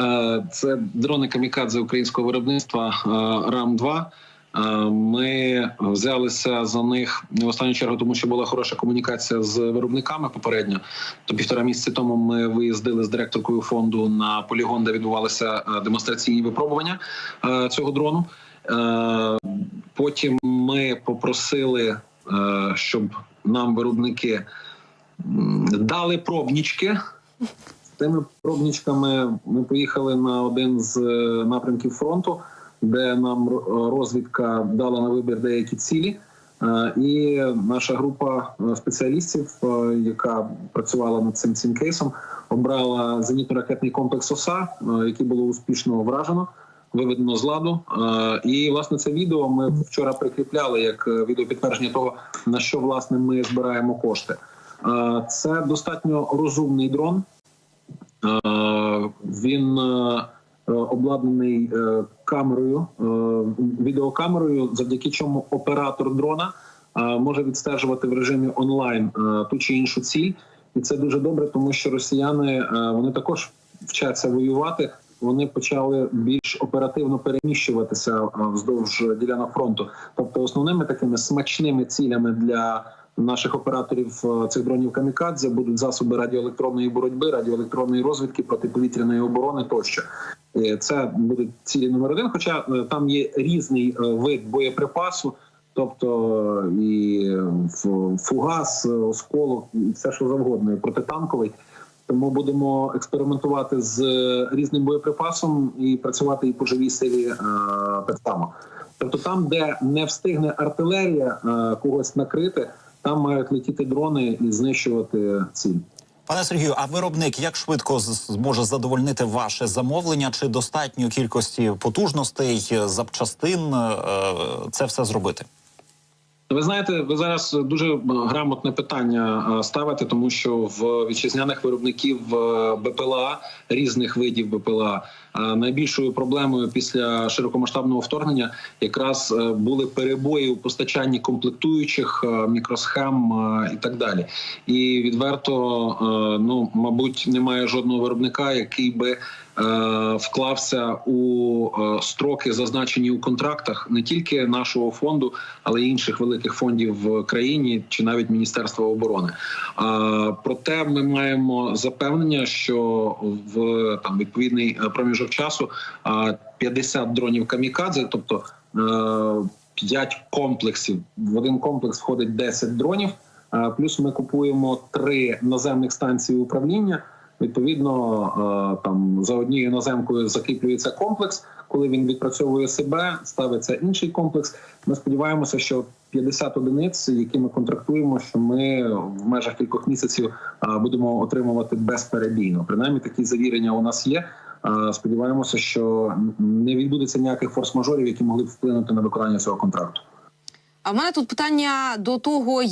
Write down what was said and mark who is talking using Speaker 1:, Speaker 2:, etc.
Speaker 1: Е, Це дрони камікадзе українського виробництва е, РАМ 2 Ми взялися за них в останню чергу, тому що була хороша комунікація з виробниками попередньо. То півтора місяці тому ми виїздили з директоркою фонду на полігон, де відбувалися е, демонстраційні випробування е, цього дрону. Е, Потім ми попросили, е, щоб нам виробники дали пробнічки. Тими пробнічками ми поїхали на один з е, напрямків фронту, де нам розвідка дала на вибір деякі цілі. Е, І наша група е, спеціалістів, яка працювала над цим цим кейсом, обрала зенітно-ракетний комплекс ОСА, який було успішно вражено, виведено з ладу. І власне це відео ми вчора прикріпляли як відео підтвердження того, на що власне ми збираємо кошти. Це достатньо розумний дрон. Е, Він е, обладнаний е, камерою, відеокамерою, завдяки чому оператор дрона може відстежувати в режимі онлайн ту чи іншу ціль, і це дуже добре, тому що росіяни вони також вчаться воювати. Вони почали більш оперативно переміщуватися вздовж ділянок фронту. Тобто, основними такими смачними цілями для наших операторів е, цих дронів камікадзе будуть засоби радіоелектронної боротьби, радіоелектронної розвідки, протиповітряної оборони тощо. Е, Це будуть цілі номер один. Хоча е, там є різний вид боєприпасу, тобто і фугас, осколок, і все що завгодно, протитанковий. Тому будемо експериментувати з різним боєприпасом і працювати і по живій силі так само. Тобто, там, де не встигне артилерія когось накрити, там мають летіти дрони і знищувати ціль.
Speaker 2: Пане Сергію, а виробник як швидко зможе задовольнити ваше замовлення? Чи достатньо кількості потужностей, запчастин е, це все зробити?
Speaker 1: Ви знаєте, ви зараз дуже е, грамотне питання е, ставите, тому що в вітчизняних виробників е, БПЛА різних видів БПЛА найбільшою проблемою після широкомасштабного вторгнення якраз були перебої у постачанні комплектуючих мікросхем і так далі. І відверто, ну мабуть, немає жодного виробника, який би вклався у е, строки, зазначені у контрактах не тільки нашого фонду, але й інших великих фондів в країні чи навіть Міністерства оборони. Проте ми маємо запевнення, що в там відповідний е, проміжок часу а, 50 дронів камікадзе, тобто е, 5 комплексів. В один комплекс входить 10 дронів. Плюс ми купуємо три наземних станції управління. Відповідно, е, там за однією наземкою закріплюється комплекс. Коли він відпрацьовує себе, ставиться інший комплекс. Ми сподіваємося, що 50 одиниць, які ми контрактуємо, що ми в межах кількох місяців е, будемо отримувати безперебійно. Принаймні такі завірення у нас є. Е, Сподіваємося, що не відбудеться ніяких форс-мажорів, які могли б вплинути на виконання цього контракту.
Speaker 3: А в мене тут питання до того,